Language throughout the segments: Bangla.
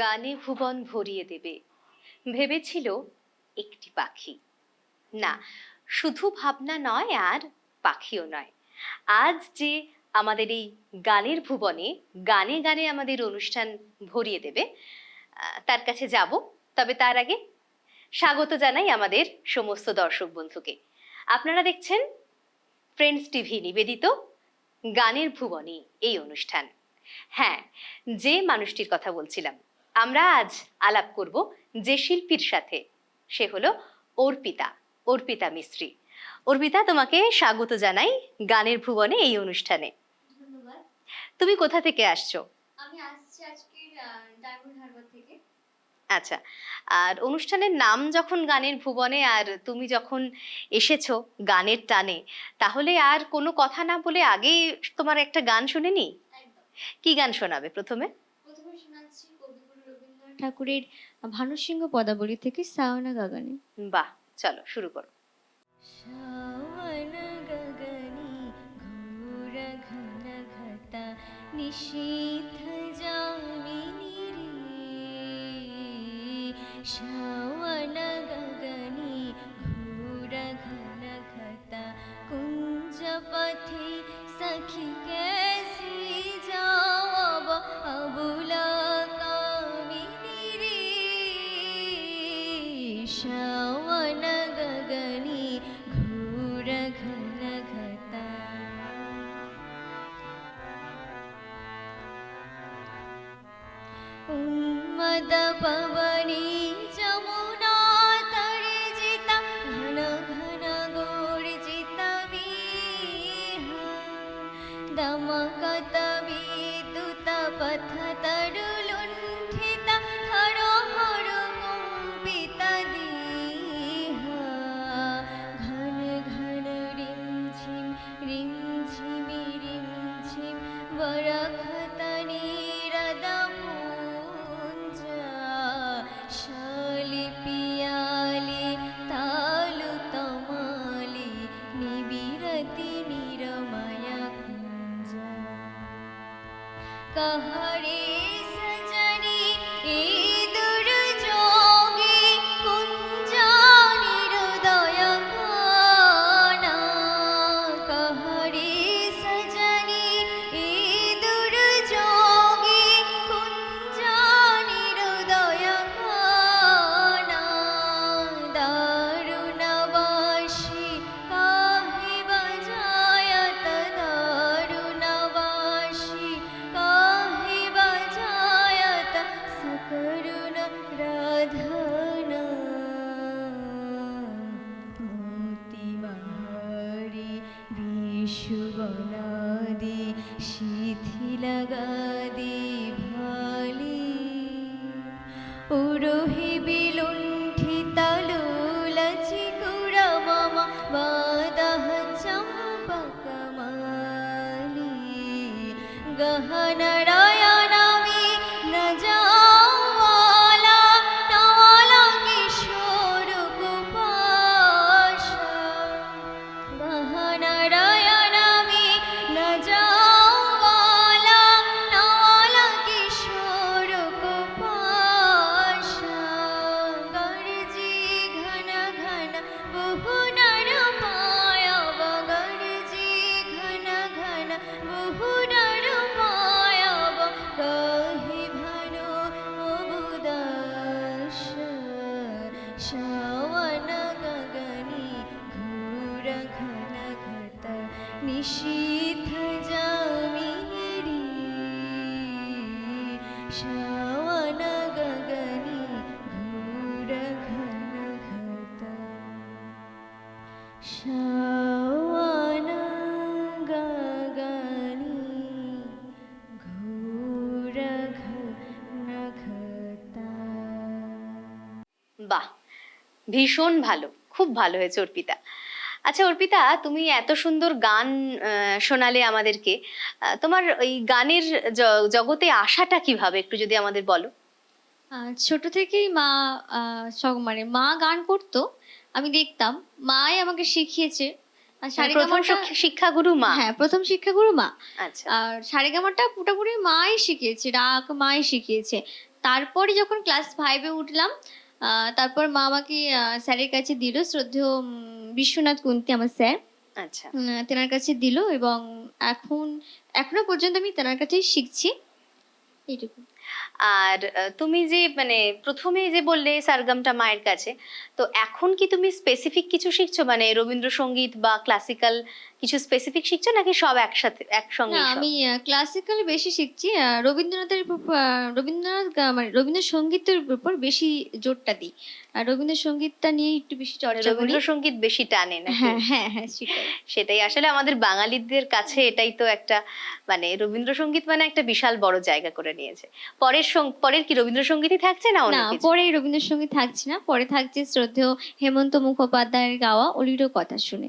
গানে ভুবন ভরিয়ে দেবে। ভেবেছিল একটি পাখি। না, শুধু ভাবনা নয় আর পাখিও নয়। আজ যে আমাদের এই গানের ভুবনে গানে গানে আমাদের অনুষ্ঠান ভরিয়ে দেবে তার কাছে যাব। তবে তার আগে স্বাগত জানাই আমাদের সমস্ত দর্শক বন্ধুকে। আপনারা দেখছেন ফ্রেন্ডস টিভি নিবেদিত গানের ভুবনে এই অনুষ্ঠান। হ্যাঁ যে মানুষটির কথা বলছিলাম। আমরা আজ আলাপ করব যে শিল্পীর সাথে। সে হলো অর্পিতা অর্পিতা মিস্ত্রি। অর্পিতা তোমাকে স্বাগত জানাই গানের ভুবনে এই অনুষ্ঠানে। তুমি কোথা থেকে আসছো? আমি আসছি আজকের ডায়মন্ড হারবার থেকে। আচ্ছা আর অনুষ্ঠানের নাম যখন গানের ভুবনে আর তুমি যখন এসেছ গানের টানে তাহলে আর কোনো কথা না বলে আগে তোমার একটা গান শুনে নি কি গান শোনাবে প্রথমে প্রথমে শোনাচ্ছি কবিগুরু রবীন্দ্রনাথ ঠাকুরের ভানুসিংহ পদাবলী থেকে সাওনা গাগানে। বাহ চলো শুরু করো। নিশীথ যামিনী রে। पदपवनी कहा নিষিদ্ধ যামিনী শাওয়ান গগনি ঘোর ঘন ঘত। শাওয়ান গগনি ঘোর ঘন ঘত। বাহ, ভীষণ ভালো, খুব ভালো হয়েছে অর্পিতা। আচ্ছা অর্পিতা তুমি এত সুন্দর গান শোনালে আমাদেরকে। তোমার ওই গানের জগতে আসাটা কীভাবে একটু যদি আমাদের বলো? ছোট থেকেই মা মানে মা গান করতো আমি দেখতাম। মাই আমাকে শিখিয়েছে। মানে প্রথম শিক্ষা- শিক্ষাগুরু মা? হ্যাঁ প্রথম শিক্ষাগুরু মা। আচ্ছা। আর সারেগামাটা পুরোপুরি মাই শিখিয়েছে রাগ মাই শিখিয়েছে। তারপরে যখন ক্লাস ফাইভে উঠলাম আহ, তারপর মা আমাকে স্যারের কাছে দিল শ্রদ্ধেয় বিশ্বনাথ কুন্তি আমার স্যার। আচ্ছা। তেনার কাছে দিল এবং এখন এখনও পর্যন্ত আমি তেনার কাছেই শিখছি। এইটুকু। আর তুমি যে মানে প্রথমে যে বললে সারগামটা মায়ের কাছে তো এখন কি তুমি স্পেসিফিক কিছু শিখছো? মানে রবীন্দ্রসঙ্গীত বা ক্লাসিক্যাল কিছু স্পেসিফিক শিখছো নাকি সব একসাথে একসঙ্গে আমি ক্লাসিক্যাল বেশি শিখছি রবীন্দ্রনাথের রবীন্দ্রনাথ মানে রবীন্দ্রসঙ্গীতের উপর বেশি জোরটা দিই। আর রবীন্দ্রসঙ্গীতটা নিয়ে একটু বেশি চর্চা করি। রবীন্দ্রসঙ্গীত বেশি টানে না হ্যাঁ হ্যাঁ হ্যাঁ সেটাই। সেটাই আসলে আমাদের বাঙালিদের কাছে এটাই তো একটা মানে রবীন্দ্রসঙ্গীত মানে একটা বিশাল বড় জায়গা করে নিয়েছে। পরের পরের কি রবীন্দ্রসঙ্গীতই থাকছে না না পরে রবীন্দ্রসঙ্গীত থাকছে না পরে থাকছে শ্রদ্ধেয় হেমন্ত মুখোপাধ্যায়ের গাওয়া অলিরও কথা শুনে।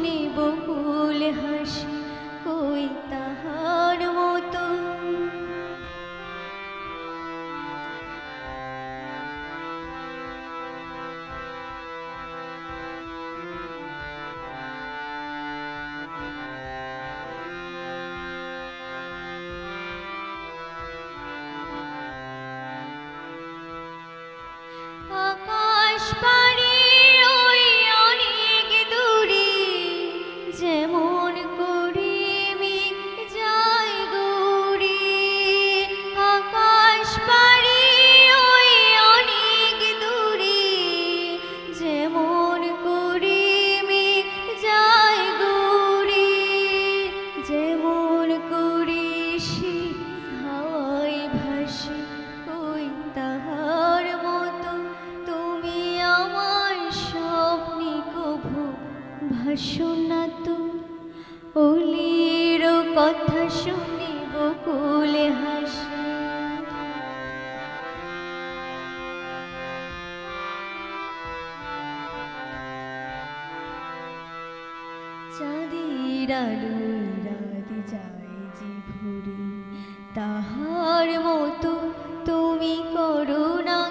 বকুল যে তাহার মতো তুমি করো না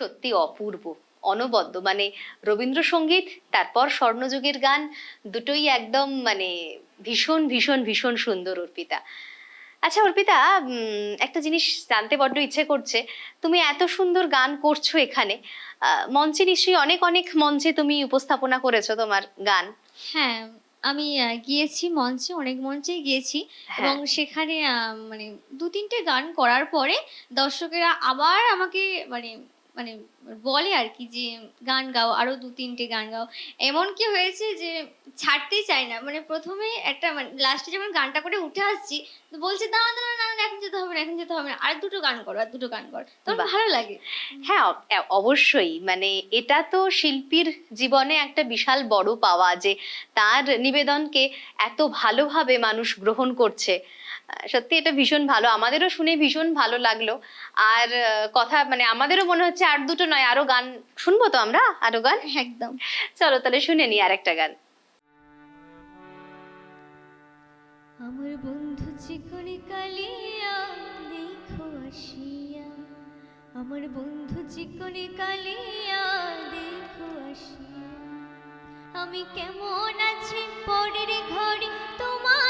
সত্যি অপূর্ব অনবদ্য। মানে রবীন্দ্রসঙ্গীত তারপর স্বর্ণযুগের গান দুটোই একদম মানে ভীষণ ভীষণ ভীষণ সুন্দর অর্পিতা। আচ্ছা অর্পিতা একটা জিনিস জানতে বড্ড ইচ্ছে করছে। তুমি এত সুন্দর গান করছ এখানে। মঞ্চে নিশ্চয়ই অনেক অনেক মঞ্চে তুমি উপস্থাপনা করেছ তোমার গান। হ্যাঁ আমি গিয়েছি মঞ্চে অনেক মঞ্চেই গিয়েছি। এবং হ্যাঁ সেখানে আহ, মানে দু তিনটে গান করার পরে দর্শকেরা আবার আমাকে মানে মানে বলে আর কি যে গান গাও আরও দু তিনটে গান গাও। এমন কি হয়েছে যে ছাড়তেই চাই না। মানে প্রথমে একটা মানে লাস্টে যখন গানটা করে উঠে আসছি তো বলছে দাঁড়া দাঁড়া না না এখন যেতে হবে না এখন যেতে হবে না। আর দুটো গান করো আর দুটো গান করো। তখন ভালো লাগে। হ্যাঁ অবশ্যই। মানে এটা তো শিল্পীর জীবনে একটা বিশাল বড় পাওয়া যে তার নিবেদনকে এত ভালোভাবে মানুষ গ্রহণ করছে। সত্যি এটা ভীষণ ভালো। আমাদেরও শুনে ভীষণ ভালো লাগল। আর কথা মানে আমাদেরও মনে হচ্ছে আর দুটো নয় আরও গান শুনব তো আমরা? আরও গান? একদম। চলো তাহলে শুনে নি আর একটা গান। আমার বন্ধু চিকনি কালিয়া দেখো আসিয়া। আমার বন্ধু চিকনি কালিয়া দেখো আসিয়া। আমি কেমন আছি পরের ঘরে তোমার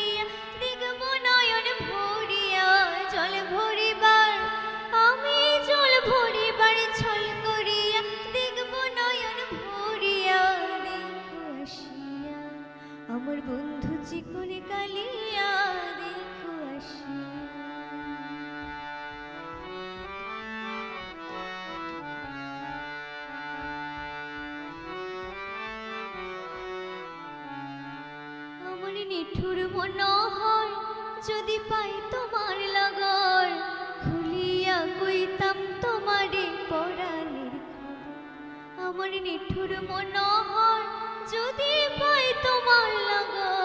নিঠুর মনোহর, যদি পাই তোমার লগর, খুলিয়া কইতাম তোমারে পরাণের আমার নিঠুর মনোহর, যদি পাই তোমার লগর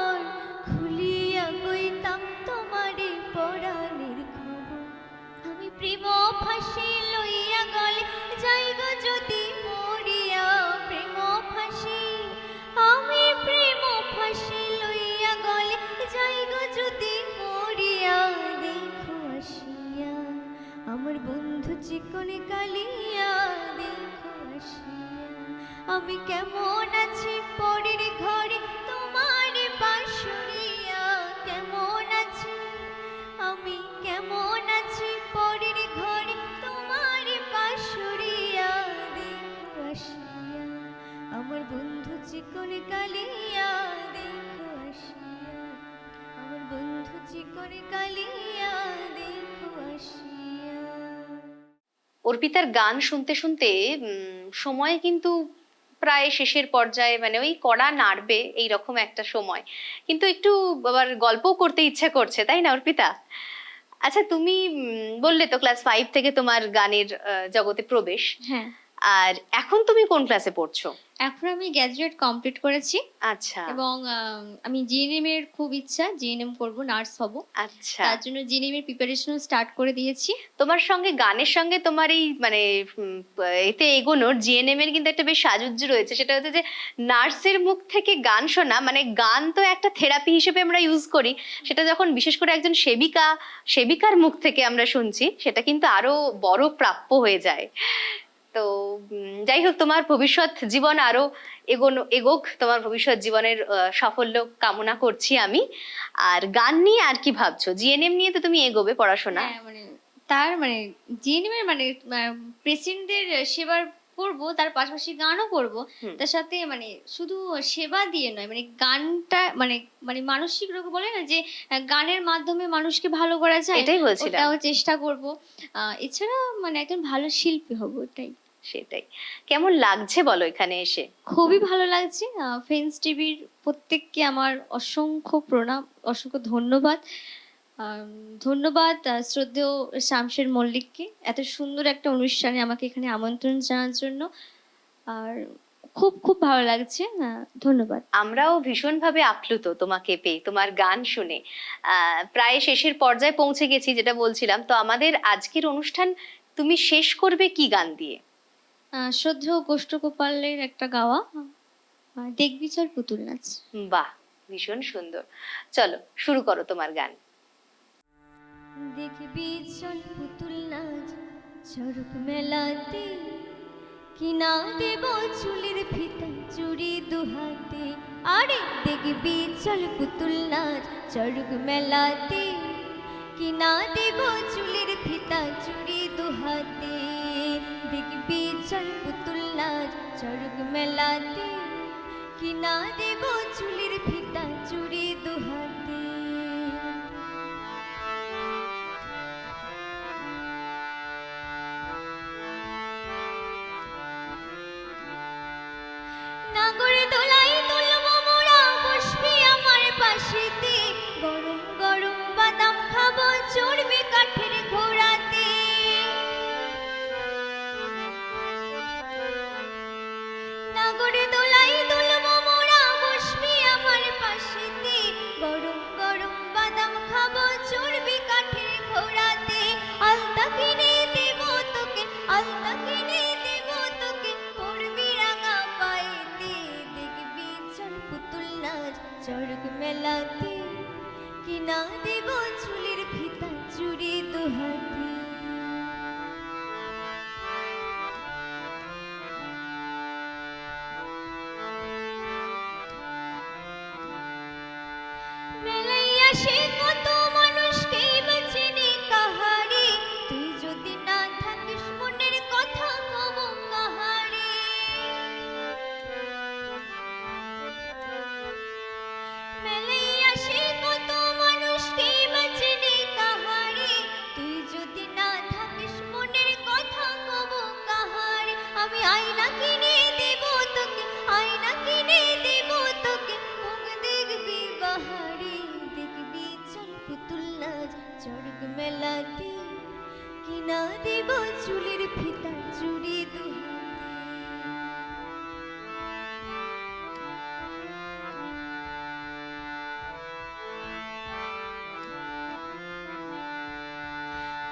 অর্পিতার গান শুনতে শুনতে সময় কিন্তু প্রায় শেষের পর্যায়ে মানে ওই কড়া নাড়বে এইরকম একটা সময়। কিন্তু একটু আবার গল্পও করতে ইচ্ছা করছে তাই না অর্পিতা? আচ্ছা তুমি বললে তো ক্লাস ফাইভ থেকে তোমার গানের জগতে প্রবেশ। হ্যাঁ। আর এখন তুমি কোন ক্লাসে পড়ছো? এখন আমি গ্র্যাজুয়েট কমপ্লিট করেছি। আচ্ছা। এবং আমি জিএনএম এর খুব ইচ্ছা জিএনএম করব নার্স হব। আচ্ছা। তার জন্য জিএনএম এর প্রিপারেশন স্টার্ট করে দিয়েছি। তোমার সঙ্গে গানের সঙ্গে তোমার এই মানে এতে এগোনোর জিএনএম এর কিন্তু একটা বেশ সাজুজ্য রয়েছে। সেটা হচ্ছে যে নার্সের মুখ থেকে গান শোনা মানে গান তো একটা থেরাপি হিসেবে আমরা ইউজ করি। সেটা যখন বিশেষ করে একজন সেবিকা সেবিকার মুখ থেকে আমরা শুনছি সেটা কিন্তু আরও বড় প্রাপ্য হয়ে যায়। তো যাই হোক তোমার ভবিষ্যৎ জীবন আরও এগোনো এগোক। তোমার ভবিষ্যৎ জীবনের সাফল্য কামনা করছি আমি। আর গান নিয়ে আর কি ভাবছ? জিএনএম নিয়ে তো তুমি এগোবে পড়াশোনা। হ্যাঁ মানে তার মানে জিএনএম এর মানে পেশেন্টদের সেবার করব তার পাশাপাশি গানও করব। তার সাথে মানে শুধু সেবা দিয়ে নয় মানে গানটা মানে মানে মানসিক রোগ বলে না যে গানের মাধ্যমে মানুষকে ভালো করা যায় এটাই বলছিলাম। চেষ্টা করব। আহ, এছাড়া মানে একজন ভালো শিল্পী হব ওটাই সেটাই। কেমন লাগছে বলো এখানে এসে? খুবই ভালো লাগছে। ফ্রেন্ডস টিভির প্রত্যেককে আমার অসংখ্য প্রণাম অসংখ্য ধন্যবাদ। ধন্যবাদ শ্রদ্ধেয় শামশের মল্লিককে এত সুন্দর একটা অনুষ্ঠানে আমাকে এখানে আমন্ত্রণ জানার জন্য। আর খুব খুব ভালো লাগছে। ধন্যবাদ। আমরাও ভীষণভাবে আপ্লুত তোমাকে পেয়ে তোমার গান শুনে। প্রায় শেষের পর্যায়ে পৌঁছে গেছি যেটা বলছিলাম। তো আমাদের আজকের অনুষ্ঠান তুমি শেষ করবে কি গান দিয়ে? শ্রদ্ধেয় গোষ্ঠগোপালের একটা গাওয়া আহ, দেখবি চল পুতুল নাচ। বাহ ভীষণ সুন্দর। চলো শুরু করো তোমার গান। দেখবি চল পুতুল নাচ চরক মেলাতে কিনা দেব চুলের ফিতা চুড়ি দুহাতে। আরে দেখবি চল পুতুল নাচ চরক মেলাতে কিনা দেব চুলের ফিতা চুড়ি দুহাতে। দেখবি নাচ চরক মেলাতে কিনা দেব চুলের ফিতা চুড়ি দুহাতে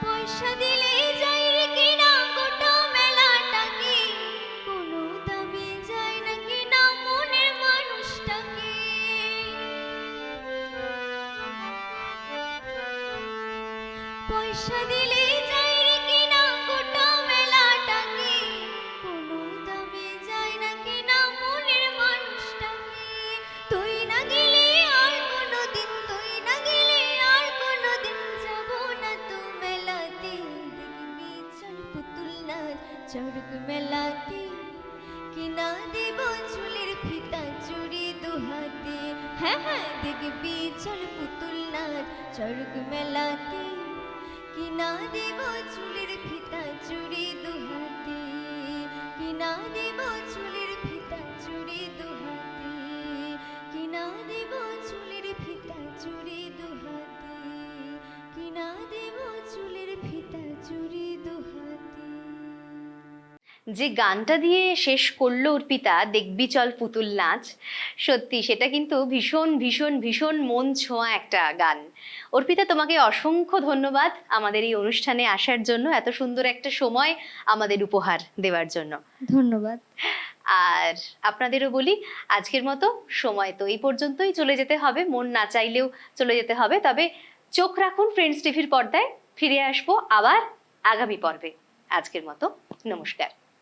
পয়সা দিলে চল পুতুল নাচ চড়ক মেলাতে কিনা দেব চুলের ফিতা চুড়ি দুহাতে। কিনা দেব চুলের ফিতা চুড়ি দুহাতে। কিনা দেব চুলের ফিতা চুড়ি দুহাতে। কিনা দেব চুলের ফিতা চুড়ি দুহাতে। যে গানটা দিয়ে শেষ করল অর্পিতা দেখবি চল পুতুল নাচ। সত্যি সেটা কিন্তু ভীষণ ভীষণ ভীষণ মন ছোঁয়া একটা গান। অর্পিতা তোমাকে অসংখ্য ধন্যবাদ আমাদের এই অনুষ্ঠানে আসার জন্য এত সুন্দর একটা সময় আমাদের উপহার দেওয়ার জন্য। ধন্যবাদ। আর আপনাদেরও বলি আজকের মতো সময় তো এই পর্যন্তই চলে যেতে হবে মন না চাইলেও চলে যেতে হবে তবে চোখ রাখুন ফ্রেন্ডস টিভির পর্দায় ফিরে আসব আবার আগামী পর্বে। আজকের মতো নমস্কার।